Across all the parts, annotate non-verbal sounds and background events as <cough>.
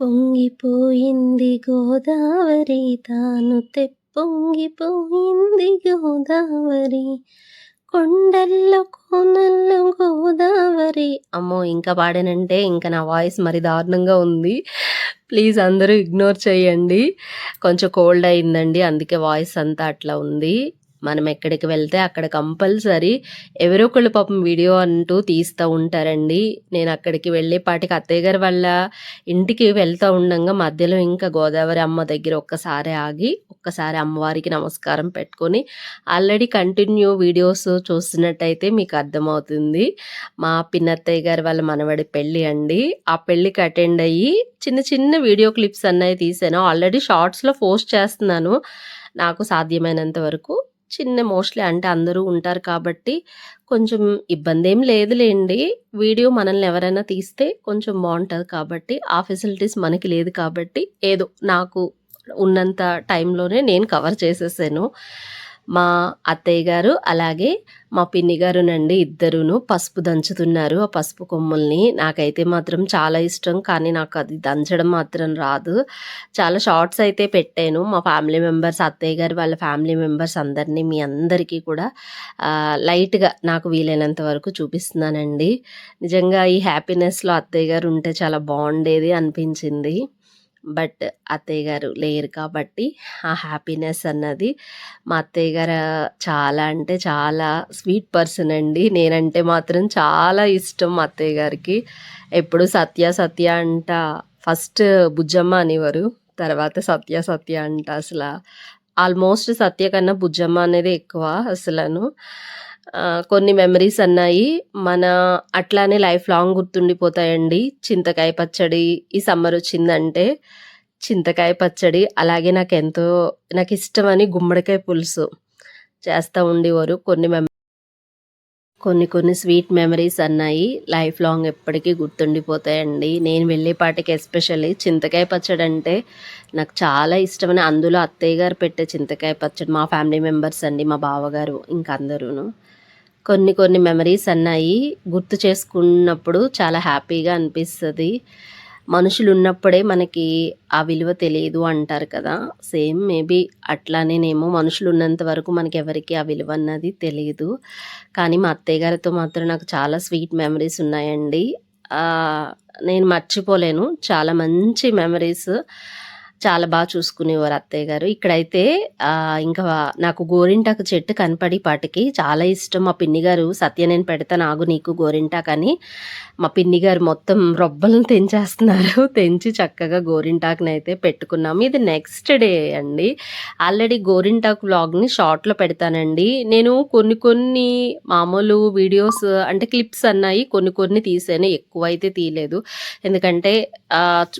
పొంగిపోయింది గోదావరి తాను తెప్పొంగిపోయింది గోదావరి. కొండల్లో కోనల్లో గోదావరి. అమ్మో ఇంకా పాడానంటే ఇంకా నా వాయిస్ మరి దారుణంగా ఉంది. ప్లీజ్ అందరూ ఇగ్నోర్ చేయండి. కొంచెం కోల్డ్ అయిందండి అందుకే వాయిస్ అంతా అట్లా ఉంది. మనం ఎక్కడికి వెళ్తే అక్కడ కంపల్సరీ ఎవరో ఒకళ్ళు పాపం వీడియో అంటూ తీస్తూ ఉంటారండి. నేను అక్కడికి వెళ్ళేపాటికి అత్తయ్య గారి వాళ్ళ ఇంటికి వెళ్తూ ఉండగా మధ్యలో ఇంకా గోదావరి అమ్మ దగ్గర ఒక్కసారి ఆగి ఒక్కసారి అమ్మవారికి నమస్కారం పెట్టుకొని ఆల్రెడీ కంటిన్యూ వీడియోస్ చూస్తున్నట్టయితే మీకు అర్థమవుతుంది. మా పిన్నత్తయ్య గారి వాళ్ళ మనవడి పెళ్ళి అండి. ఆ పెళ్ళికి అటెండ్ అయ్యి చిన్న చిన్న వీడియో క్లిప్స్ అన్నవి తీసాను. ఆల్రెడీ షార్ట్స్లో పోస్ట్ చేస్తున్నాను. నాకు సాధ్యమైనంత వరకు చిన్న మోస్ట్లీ అంటే అందరూ ఉంటారు కాబట్టి కొంచెం ఇబ్బంది ఏం లేదులేండి. వీడియో మనల్ని ఎవరైనా తీస్తే కొంచెం బాగుంటుంది కాబట్టి ఆ ఫెసిలిటీస్ మనకి లేదు కాబట్టి ఏదో నాకు ఉన్నంత టైంలోనే నేను కవర్ చేసేసాను. మా అత్తయ్య గారు అలాగే మా పిన్ని గారునండి ఇద్దరును పసుపు దంచుతున్నారు. ఆ పసుపు కొమ్ముల్ని నాకైతే మాత్రం చాలా ఇష్టం. కానీ నాకు అది దంచడం మాత్రం రాదు. చాలా షార్ట్స్ అయితే పెట్టాను. మా ఫ్యామిలీ మెంబర్స్ అత్తయ్య గారు వాళ్ళ ఫ్యామిలీ మెంబర్స్ అందరినీ మీ అందరికీ కూడా లైట్గా నాకు వీలైనంత వరకు చూపిస్తున్నానండి. నిజంగా ఈ హ్యాపీనెస్లో అత్తయ్య గారు ఉంటే చాలా బాగుండేది అనిపించింది. బట్ అత్తయ్య గారు లేరు కాబట్టి ఆ హ్యాపీనెస్ అన్నది మా అత్తయ్య గారు చాలా అంటే చాలా స్వీట్ పర్సన్ అండి. నేనంటే మాత్రం చాలా ఇష్టం మా అత్తయ్య గారికి. ఎప్పుడు సత్య సత్య అంట ఫస్ట్ బుజ్జమ్మ అనేవారు. తర్వాత సత్య సత్య అంట అసలు. ఆల్మోస్ట్ సత్య కన్నా బుజ్జమ్మ అనేది ఎక్కువ అసలను. కొన్ని మెమరీస్ అన్నాయి. మన అట్లానే లైఫ్ లాంగ్ గుర్తుండిపోతాయండి. చింతకాయ పచ్చడి ఈ సమ్మర్ వచ్చిందంటే చింతకాయ పచ్చడి అలాగే నాకు ఎంతో నాకు ఇష్టమని గుమ్మడికాయ పులుసు చేస్తూ ఉండేవారు. కొన్ని మెమ కొన్ని కొన్ని స్వీట్ మెమరీస్ అన్నాయి. లైఫ్ లాంగ్ ఎప్పటికీ గుర్తుండిపోతాయండి. నేను వెళ్ళేపాటికి ఎస్పెషల్లీ చింతకాయ పచ్చడి అంటే నాకు చాలా ఇష్టమని అందులో అత్తయ్య గారు పెట్టే చింతకాయ పచ్చడి మా ఫ్యామిలీ మెంబర్స్ అండి మా బావగారు ఇంక అందరూను కొన్ని కొన్ని మెమరీస్ అన్నాయి. గుర్తు చేసుకున్నప్పుడు చాలా హ్యాపీగా అనిపిస్తుంది. మనుషులు ఉన్నప్పుడే మనకి ఆ విలువ తెలియదు అంటారు కదా. సేమ్ మేబీ అట్లానేనేమో మనుషులు ఉన్నంత వరకు మనకి ఎవరికి ఆ విలువ అన్నది తెలియదు కానీ మా అత్తయ్య గారితో మాత్రం నాకు చాలా స్వీట్ మెమరీస్ ఉన్నాయండి. నేను మర్చిపోలేను. చాలా మంచి మెమరీస్ చాలా బాగా చూసుకునేవారు అత్తయ్య గారు. ఇక్కడైతే ఇంకా నాకు గోరింటాకు చెట్టు కనపడి పాటికి చాలా ఇష్టం. మా పిన్ని గారు సత్య నేను పెడతాను ఆగు నీకు గోరింటాకు అని మా పిన్ని గారు మొత్తం రొబ్బలను తెంచేస్తున్నారు. <laughs> తెంచి చక్కగా గోరింటాకుని అయితే పెట్టుకున్నాము. ఇది నెక్స్ట్ డే అండి. ఆల్రెడీ గోరింటాకు వ్లాగ్ని షార్ట్లో పెడతానండి. నేను కొన్ని కొన్ని మామూలు వీడియోస్ అంటే క్లిప్స్ అన్నాయి కొన్ని కొన్ని తీసాను. ఎక్కువ అయితే తీయలేదు. ఎందుకంటే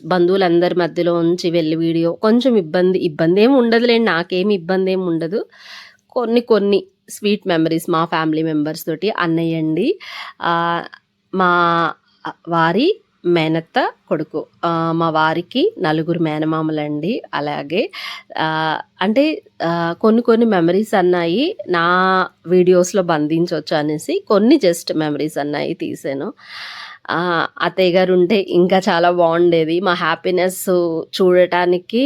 బంధువులందరి మధ్యలో ఉంచి వెళ్ళి వీడియో. కొంచెం ఇబ్బంది ఇబ్బంది ఏమి ఉండదులేండి నాకేమి ఇబ్బంది ఏమి ఉండదు. కొన్ని కొన్ని స్వీట్ మెమరీస్ మా ఫ్యామిలీ మెంబర్స్ తోటి అన్నయ్యండి మా వారి మేనత్త కొడుకు మా వారికి నలుగురు మేనమామలండి అలాగే అంటే కొన్ని కొన్ని మెమరీస్ అన్నాయి నా వీడియోస్లో బంధించవచ్చు అనేసి కొన్ని జస్ట్ మెమరీస్ అన్నాయి తీసాను. అత్తయ్య గారు ఉంటే ఇంకా చాలా బాగుండేది. మా హ్యాపీనెస్ చూడటానికి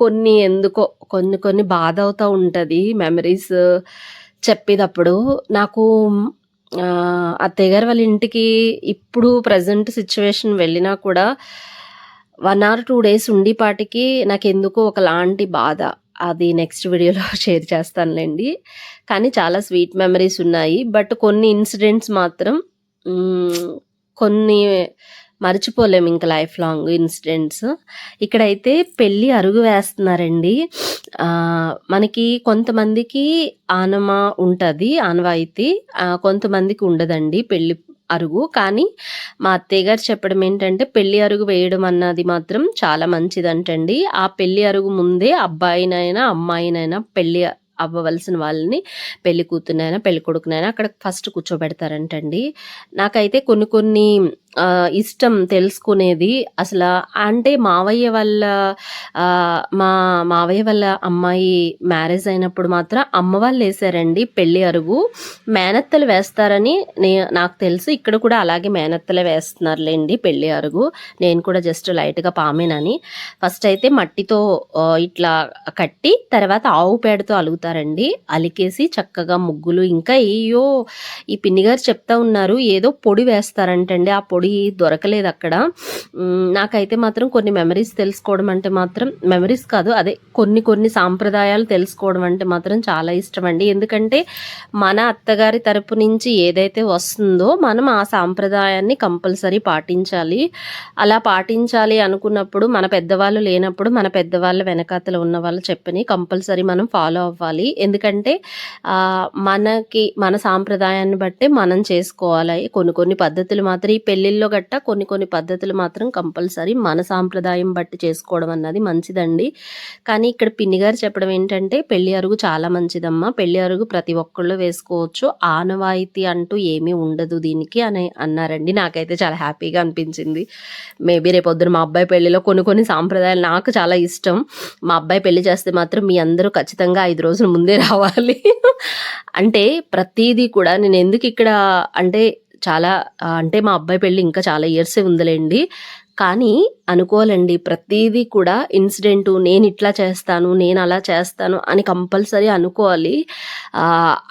కొన్ని ఎందుకో కొన్ని కొన్ని బాధ అవుతూ ఉంటుంది. మెమరీస్ చెప్పేటప్పుడు నాకు అత్తయ్య గారు వాళ్ళ ఇంటికి ఇప్పుడు ప్రజెంట్ సిచ్యువేషన్ వెళ్ళినా కూడా వన్ ఆర్ టూ డేస్ ఉండిపాటికి నాకు ఎందుకో ఒకలాంటి బాధ. అది నెక్స్ట్ వీడియోలో షేర్ చేస్తానులేండి. కానీ చాలా స్వీట్ మెమరీస్ ఉన్నాయి. బట్ కొన్ని ఇన్సిడెంట్స్ మాత్రం కొన్ని మర్చిపోలేము ఇంకా లైఫ్ లాంగ్ ఇన్సిడెంట్స్ ఇక్కడైతే పెళ్ళి అరుగు వేస్తున్నారండి. మనకి కొంతమందికి ఆనమ ఉంటుంది ఆనవాయితీ. కొంతమందికి ఉండదండి పెళ్ళి అరుగు. కానీ మా అత్తయ్య గారు చెప్పడం ఏంటంటే పెళ్ళి అరుగు వేయడం అన్నది మాత్రం చాలా మంచిదంటండి. ఆ పెళ్ళి అరుగు ముందే అబ్బాయినైనా అమ్మాయినైనా పెళ్ళి అవ్వవలసిన వాళ్ళని పెళ్ళి కూతురునైనా పెళ్ళి కొడుకునైనా అక్కడ ఫస్ట్ కూర్చోబెడతారంటండి. నాకైతే కొన్ని కొన్ని ఇష్టం తెలుసుకునేది. అసలు అంటే మావయ్య వాళ్ళ మా మావయ్య వాళ్ళ అమ్మాయి మ్యారేజ్ అయినప్పుడు మాత్రం అమ్మ వాళ్ళు వేసారండి పెళ్ళి అరుగు. మేనత్తలు వేస్తారని నే నాకు తెలుసు. ఇక్కడ కూడా అలాగే మేనత్తలే వేస్తున్నారులేండి పెళ్ళి అరుగు. నేను కూడా జస్ట్ లైట్‌గా పామేనని. ఫస్ట్ అయితే మట్టితో ఇట్లా కట్టి తర్వాత ఆవు పేడతో అలుగుతారండి అలికేసి చక్కగా ముగ్గులు ఇంకా ఏయో ఈ పిన్ని గారు చెప్తా ఉన్నారు. ఏదో పొడి వేస్తారంటండి. ఆ పొడి పొడి దొరకలేదు అక్కడ నాకైతే మాత్రం కొన్ని మెమరీస్ తెలుసుకోవడం అంటే మాత్రం మెమరీస్ కాదు. అదే కొన్ని కొన్ని సాంప్రదాయాలు తెలుసుకోవడం అంటే మాత్రం చాలా ఇష్టం అండి ఎందుకంటే మన అత్తగారి తరపు నుంచి ఏదైతే వస్తుందో మనం ఆ సాంప్రదాయాన్ని కంపల్సరీ పాటించాలి. అలా పాటించాలి అనుకున్నప్పుడు మన పెద్దవాళ్ళు లేనప్పుడు మన పెద్దవాళ్ళ వెనకతలో ఉన్న వాళ్ళు చెప్పని కంపల్సరీ మనం ఫాలో అవ్వాలి. ఎందుకంటే మనకి మన సాంప్రదాయాన్ని బట్టే మనం చేసుకోవాలి. కొన్ని కొన్ని పద్ధతులు మాత్రం ఈ పెళ్ళిల్లో గట్ట కొన్ని కొన్ని పద్ధతులు మాత్రం కంపల్సరీ మన సాంప్రదాయం బట్టి చేసుకోవడం అన్నది మంచిదండి. కానీ ఇక్కడ పిన్ని గారు చెప్పడం ఏంటంటే పెళ్ళి అరుగు చాలా మంచిదమ్మా. పెళ్ళి అరుగు ప్రతి ఒక్కళ్ళు వేసుకోవచ్చు. ఆనవాయితీ అంటూ ఏమీ ఉండదు దీనికి అని అన్నారండి. నాకైతే చాలా హ్యాపీగా అనిపించింది. మేబీ రేపొద్దున మా అబ్బాయి పెళ్ళిలో కొన్ని కొన్ని సాంప్రదాయాలు నాకు చాలా ఇష్టం. మా అబ్బాయి పెళ్ళి చేస్తే మాత్రం మీ అందరూ ఖచ్చితంగా ఐదు రోజుల ముందే రావాలి. అంటే ప్రతిదీ కూడా నేను ఎందుకు ఇక్కడ అంటే చాలా అంటే మా అబ్బాయి పెళ్ళి ఇంకా చాలా ఇయర్సే ఉందిలేండి కానీ అనుకోవాలండి ప్రతిదీ కూడా ఇన్సిడెంటు నేను ఇట్లా చేస్తాను, నేను అలా చేస్తాను అని కంపల్సరీ అనుకోవాలి.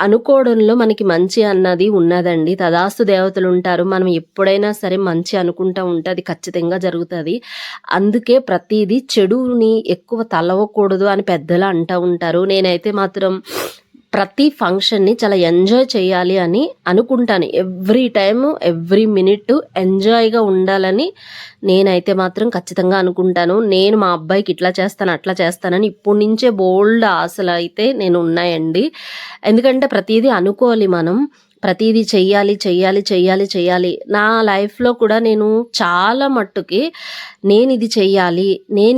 అనుకోవడంలో మనకి మంచి అన్నది ఉన్నదండి. తదాస్తు దేవతలు ఉంటారు మనం ఎప్పుడైనా సరే మంచి అనుకుంటా ఉంటే అది ఖచ్చితంగా జరుగుతుంది అందుకే ప్రతిదీ చెడుని ఎక్కువ తలవకూడదు అని పెద్దలు అంటూ ఉంటారు. నేనైతే మాత్రం ప్రతి ఫంక్షన్‌ని చాలా ఎంజాయ్ చేయాలి అని అనుకుంటాను. ఎవ్రీ టైమ్ ఎవ్రీ మినిట్ ఎంజాయ్‌గా ఉండాలని నేనైతే మాత్రం ఖచ్చితంగా అనుకుంటాను. నేను మా అబ్బాయికి ఇట్లా చేస్తాను, అట్లా చేస్తానని ఇప్పటి నుంచే ఆశలు అయితే నేను ఉన్నాయండి. ఎందుకంటే ప్రతిదీ అనుకోవాలి మనం. ప్రతిదీ చెయ్యాలి, చెయ్యాలి, చెయ్యాలి, చెయ్యాలి. నా లైఫ్‌లో కూడా నేను చాలా మట్టుకి నేను ఇది చెయ్యాలి,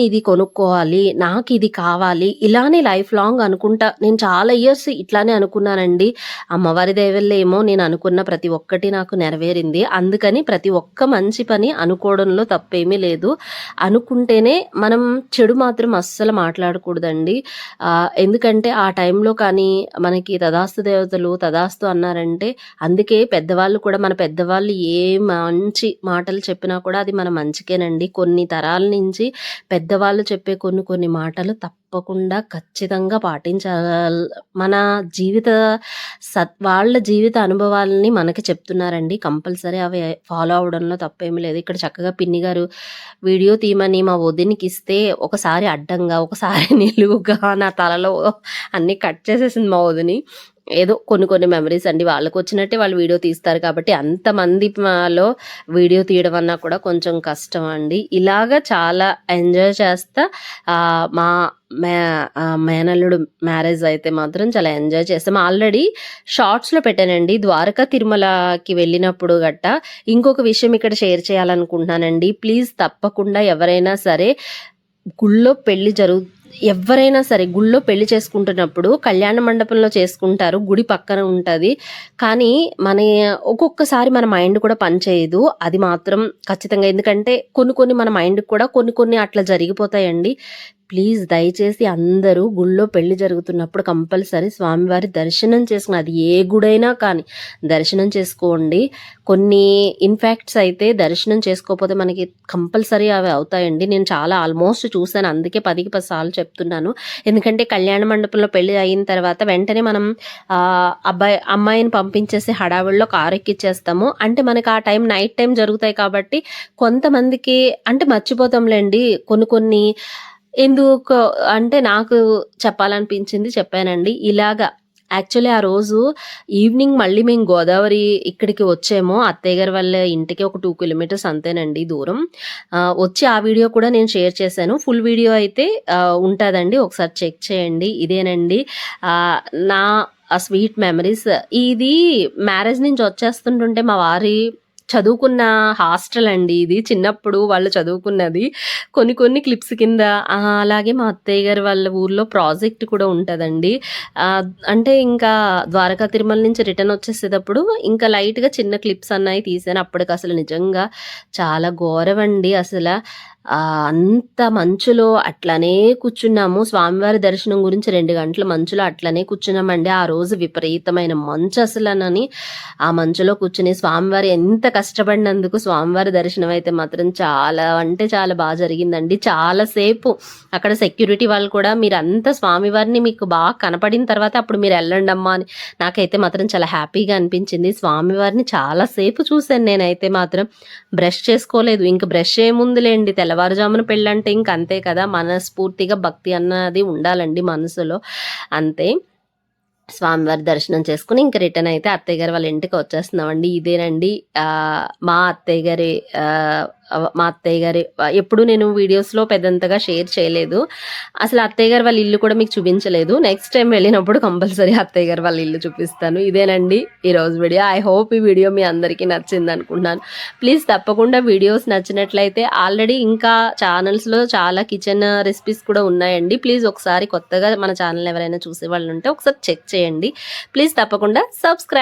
ఇది కొనుక్కోవాలి, నాకు ఇది కావాలి ఇలానే లైఫ్ లాంగ్ అనుకుంటా నేను చాలా ఇయర్స్ ఇట్లానే అనుకున్నానండి. అమ్మవారి దయ ఏమో నేను అనుకున్న ప్రతి ఒక్కటి నాకు నెరవేరింది. అందుకని ప్రతి ఒక్క మంచి పని అనుకోవడంలో తప్పేమీ లేదు. అనుకుంటేనే మనం చెడు మాత్రం అస్సలు మాట్లాడకూడదండి. ఎందుకంటే ఆ టైంలో కానీ మనకి తదాస్తు దేవతలు తదాస్తు అన్నారంటే అందుకే పెద్దవాళ్ళు కూడా మన పెద్దవాళ్ళు ఏ మంచి మాటలు చెప్పినా కూడా అది మన మంచికేనండి. కొన్ని తరాల నుంచి పెద్దవాళ్ళు చెప్పే కొన్ని కొన్ని మాటలు తప్పకుండా ఖచ్చితంగా పాటించాలి మన జీవిత సత్ వాళ్ళ జీవిత అనుభవాలని మనకి చెప్తున్నారండి. కంపల్సరీ అవి ఫాలో అవ్వడంలో తప్పేమీ లేదు. ఇక్కడ చక్కగా పిన్ని గారు వీడియో తీయమని మా వదినకిస్తే ఒకసారి అడ్డంగా, ఒకసారి <laughs> నిలువుగా నా తలలో అన్నీ కట్ చేసేసింది మా వదిని. ఏదో కొన్ని కొన్ని మెమరీస్ అండి. వాళ్ళకొచ్చినట్టే వాళ్ళు వీడియో తీస్తారు కాబట్టి అంతమంది మాలో వీడియో తీయడం అన్నా కూడా కొంచెం కష్టం అండి. ఇలాగ చాలా ఎంజాయ్ చేస్తా మా మే మేనల్లుడు మ్యారేజ్ అయితే మాత్రం చాలా ఎంజాయ్ చేస్తాం ఆల్రెడీ షార్ట్స్‌లో పెట్టానండి. ద్వారకా తిరుమలకి వెళ్ళినప్పుడు గట్టా ఇంకొక విషయం ఇక్కడ షేర్ చేయాలనుకుంటున్నానండి. ప్లీజ్ తప్పకుండా ఎవరైనా సరే గుళ్ళో పెళ్ళి జరుగు ఎవరైనా సరే గుళ్ళో పెళ్ళి చేసుకుంటున్నప్పుడు కళ్యాణ మండపంలో చేసుకుంటారు. గుడి పక్కన ఉంటుంది కానీ మన ఒక్కొక్కసారి మన మైండ్ కూడా పనిచేయదు. అది మాత్రం ఖచ్చితంగా ఎందుకంటే కొన్ని కొన్ని మన మైండ్‌కి కూడా కొన్ని కొన్ని అట్లా జరిగిపోతాయండి. ప్లీజ్ దయచేసి అందరూ గుళ్ళో పెళ్ళి జరుగుతున్నప్పుడు కంపల్సరీ స్వామివారి దర్శనం చేసుకుని అది ఏ గుడైనా కానీ దర్శనం చేసుకోండి. కొన్ని ఇన్‌ఫాక్ట్స్ అయితే దర్శనం చేసుకోకపోతే మనకి కంపల్సరీ అవి అవుతాయండి. నేను చాలా ఆల్మోస్ట్ చూశాను అందుకే 10కి 10 సార్లు చెప్తున్నాను. ఎందుకంటే కళ్యాణ మండపంలో పెళ్ళి అయిన తర్వాత వెంటనే మనం అబ్బాయి అమ్మాయిని పంపించేసి హడావిడిలో కారు ఎక్కిచ్చేస్తాము. అంటే మనకి ఆ టైం నైట్ టైం జరుగుతాయి కాబట్టి కొంతమందికి అంటే మర్చిపోతాంలేండి కొన్ని కొన్ని ఎందుకు అంటే నాకు చెప్పాలనిపించింది చెప్పానండి. ఇలాగా యాక్చువల్లీ ఆ రోజు ఈవినింగ్ మళ్ళీ మేము గోదావరి ఇక్కడికి వచ్చాము. అత్తయ్య గారి వాళ్ళ ఇంటికి ఒక టూ కిలోమీటర్స్ అంతేనండి దూరం. వచ్చి ఆ వీడియో కూడా నేను షేర్ చేశాను. ఫుల్ వీడియో అయితే ఉంటుందండి ఒకసారి చెక్ చేయండి. ఇదేనండి నా ఆ స్వీట్ మెమరీస్. ఇది మ్యారేజ్ నుంచి వచ్చేస్తుంటుంటే మా వారి చదువుకున్న హాస్టల్ అండి ఇది. చిన్నప్పుడు వాళ్ళు చదువుకున్నది. కొన్ని కొన్ని క్లిప్స్ కింద అలాగే మా అత్తయ్య గారి వాళ్ళ ఊర్లో ప్రాజెక్ట్ కూడా ఉంటుందండి అంటే ఇంకా ద్వారకా తిరుమల నుంచి రిటర్న్ వచ్చేసేటప్పుడు ఇంకా లైట్‌గా చిన్న క్లిప్స్ అన్నాయి అప్పటికి అసలు నిజంగా చాలా ఘోరవండి అసలు అంత మంచులో అట్లనే కూర్చున్నాము. స్వామివారి దర్శనం గురించి రెండు గంటలు మంచులో అట్లనే కూర్చున్నామండి. ఆ రోజు విపరీతమైన మంచు అసలనని ఆ మంచులో కూర్చుని స్వామివారి ఎంత కష్టపడినందుకు స్వామివారి దర్శనం అయితే మాత్రం చాలా అంటే చాలా బాగా జరిగిందండి. చాలా సేపు అక్కడ సెక్యూరిటీ వాళ్ళు కూడా మీరంతా స్వామివారిని మీకు బాగా కనపడిన తర్వాత అప్పుడు మీరు వెళ్ళండమ్మా అని నాకైతే మాత్రం చాలా హ్యాపీగా అనిపించింది. స్వామివారిని చాలా సేపు చూసాను నేనైతే మాత్రం. బ్రష్ చేసుకోలేదు. ఇంక బ్రష్ ఏముందిలేండి తెల్లవారుజామున పెళ్ళంటే ఇంక అంతే కదా! మనస్ఫూర్తిగా భక్తి అన్నది ఉండాలండి మనసులో. అంతే. స్వామివారి దర్శనం చేసుకుని ఇంక రిటర్న్ అయితే అత్తయ్య గారు వాళ్ళ ఇంటికి వచ్చేస్తున్నామండి. ఇదేనండి మా అత్తయ్య గారి మా అత్తయ్య గారి ఎప్పుడు నేను వీడియోస్‌లో పెద్దంతగా షేర్ చేయలేదు. అసలు అత్తయ్య గారు వాళ్ళ ఇల్లు కూడా మీకు చూపించలేదు. నెక్స్ట్ టైం వెళ్ళినప్పుడు కంపల్సరీ అత్తయ్య గారు వాళ్ళ ఇల్లు చూపిస్తాను. ఇదేనండి ఈరోజు వీడియో. ఐ హోప్ ఈ వీడియో మీ అందరికీ నచ్చింది అనుకున్నాను ప్లీజ్ తప్పకుండా వీడియోస్ నచ్చినట్లయితే ఆల్రెడీ ఇంకా ఛానల్స్‌లో చాలా కిచెన్ రెసిపీస్ కూడా ఉన్నాయండి. ప్లీజ్ ఒకసారి కొత్తగా మన ఛానల్ ఎవరైనా చూసే వాళ్ళు ఉంటే ఒకసారి చెక్ చేయండి. ప్లీజ్ తప్పకుండా సబ్స్క్రైబ్